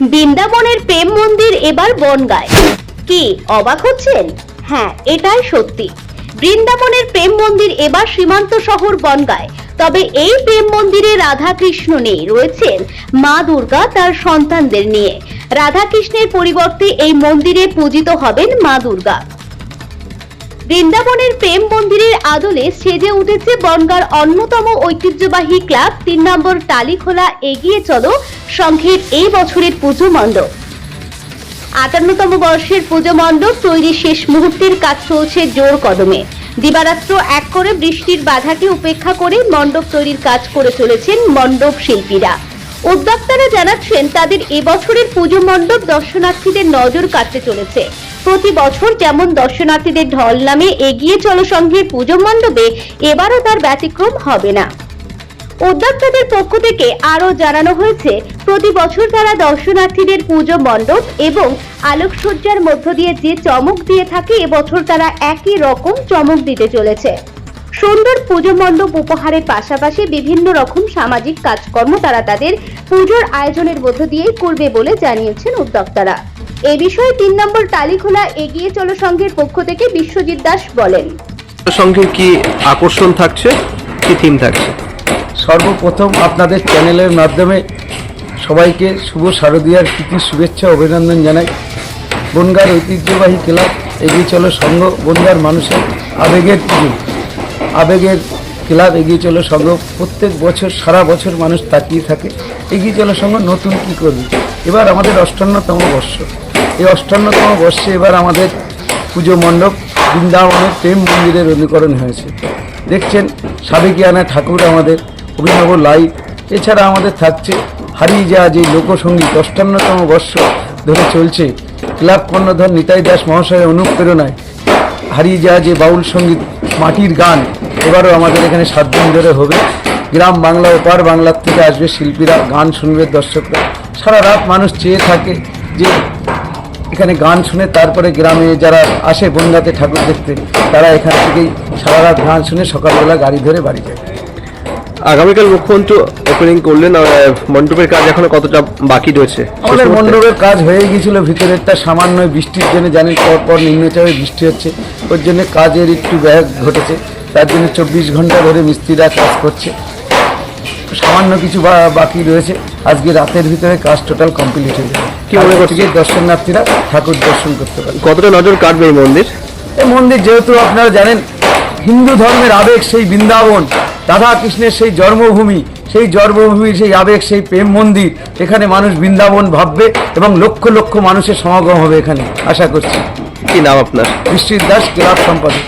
বৃন্দাবনের প্রেম মন্দির এবার বনগায়। কি, অবাক হচ্ছেন? হ্যাঁ এটাই সত্যি। বৃন্দাবনের প্রেম মন্দির এবার সীমান্ত শহর বনগায়। তবে এই প্রেম মন্দিরে রাধা কৃষ্ণ নেই, রয়েছেন মা দুর্গা তার সন্তানদের নিয়ে। রাধা কৃষ্ণের পরিবর্তে এই মন্দিরে পূজিত হবেন মা দুর্গা। বৃন্দাবনের প্রেম মন্দিরের আদলে সেজে উঠেছে বনগার অন্যতম ঐতিহ্যবাহী ক্লাব। তিন নম্বর টালিখোলা এগিয়ে চলো সংঘের এই বছরের পুজো মণ্ডপ। আটান্নতম বর্ষের পুজো মণ্ডপ তৈরি শেষ মুহূর্তের কাজ চলছে জোর কদমে। দিবারাত্র এক করে বৃষ্টির বাধাকে উপেক্ষা করে মণ্ডপ তৈরির কাজ করে চলেছেন মণ্ডপ শিল্পীরা। উদ্যোক্তারা জানাচ্ছেন, তাদের এবছরের পুজো মণ্ডপ দর্শনার্থীদের নজর কাটতে চলেছে। প্রতি বছর যেমন দর্শনার্থীদের ঢল নামে এগিয়ে চলো সংঘের পুজো মণ্ডপে, এবারও তার ব্যতিক্রম হবে না। উদ্যোক্তাদের পক্ষ থেকে আরও জানানো হয়েছে, প্রতি বছর তারা দর্শনার্থীদের পুজো মণ্ডপ এবং আলোকসজ্জার মধ্য দিয়ে যে চমক দিয়ে থাকে, এবছর তারা একই রকম চমক দিতে চলেছে। সুন্দর পুজো মণ্ডপ উপহারের পাশাপাশি বিভিন্ন রকম সামাজিক কাজকর্ম তারা তাদের পুজোর আয়োজনের মধ্য দিয়েই করবে বলে জানিয়েছেন উদ্যোক্তারা। এ বিষয়ে তিন নম্বর টালিখোলা এগিয়ে চলো সংঘের পক্ষ থেকে বিশ্বজিৎ দাস বলেন। সঙ্গে কি আকর্ষণ থাকছে? কি থিম থাকছে? সর্বপ্রথম আপনাদের চ্যানেলের মাধ্যমে সবাইকে শুভ শারদীয়ার প্রীতি শুভেচ্ছা অভিনন্দন জানাই। বনগার ঐতিহ্যবাহী ক্লাব এগিয়ে চলো সংঘ বনগার মানুষের আবেগের আবেগের ক্লাব এগিয়ে চলো সংঘ প্রত্যেক বছর, সারা বছর মানুষ তাকিয়ে থাকে, এগিয়ে চলো সংঘ নতুন কি করবে? এবার আমাদের অষ্টান্নতম বর্ষ। এই অষ্টান্নতম বর্ষে এবার আমাদের পুজো মণ্ডপ, বৃন্দাবনের প্রেম মন্দিরের অনুকরণ হয়েছে। দেখছেন সাবেকিয়ানা ঠাকুর আমাদের, অভিনব লাইভ এছাড়া আমাদের থাকছে হারিয়ে যাওয়া যে লোকসঙ্গীত, অষ্টান্নতম বর্ষ ধরে চলছে। ক্লাব কর্ণধর নিতাই দাস মহাশয়ের অনুপ্রেরণায় হারিয়ে যাওয়া যে বাউল সংগীত মাটির গান। এবারও আমাদের এখানে সাত দিন ধরে হবে। গ্রাম বাংলা ওপার বাংলার থেকে আসবে শিল্পীরা, গান শুনবে দর্শকরা। সারা রাত মানুষ চেয়ে থাকে যে এখানে গান শুনে তারপরে গ্রামে যারা আসে বনগাতে ঠাকুর দেখতে, তারা এখান থেকেই সারা রাত গান শুনে সকালবেলা গাড়ি ধরে বাড়ি যায়। আগামীকাল মুখ্যমন্ত্রী ওপেনিং করলেন মণ্ডপের কাজ এখনও কতটা বাকি রয়েছে? আমাদের মণ্ডপের কাজ হয়ে গিয়েছিল ভিতরেরটা সামান্য বৃষ্টির জন্য জানেন পর পর নিম্নচাপে বৃষ্টি হচ্ছে ওর জন্য কাজের একটু ব্যাগ ঘটেছে তার জন্য চব্বিশ ঘণ্টা ধরে মিস্ত্রিরা কাজ করছে। সামান্য কিছু বা- বাকি রয়েছে আজকে রাতের ভিতরে কাজ টোটাল কমপ্লিট হয়ে যাবে। কি মনে করছেন? দর্শনার্থীরা ঠাকুর দর্শন করতে পারে কতটা নজর কাটবে এই মন্দির? এই মন্দির যেহেতু আপনারা জানেন হিন্দু ধর্মের আবেগ সেই বৃন্দাবন রাধা কৃষ্ণের সেই জন্মভূমি সেই জন্মভূমির সেই আবেগ সেই প্রেম মন্দির এখানে মানুষ বৃন্দাবন ভাববে এবং লক্ষ লক্ষ মানুষের সমাগম হবে এখানে। আশা করছি। কি নাম আপনার? বৃষ্টির দাস ক্লাব সম্পাদক।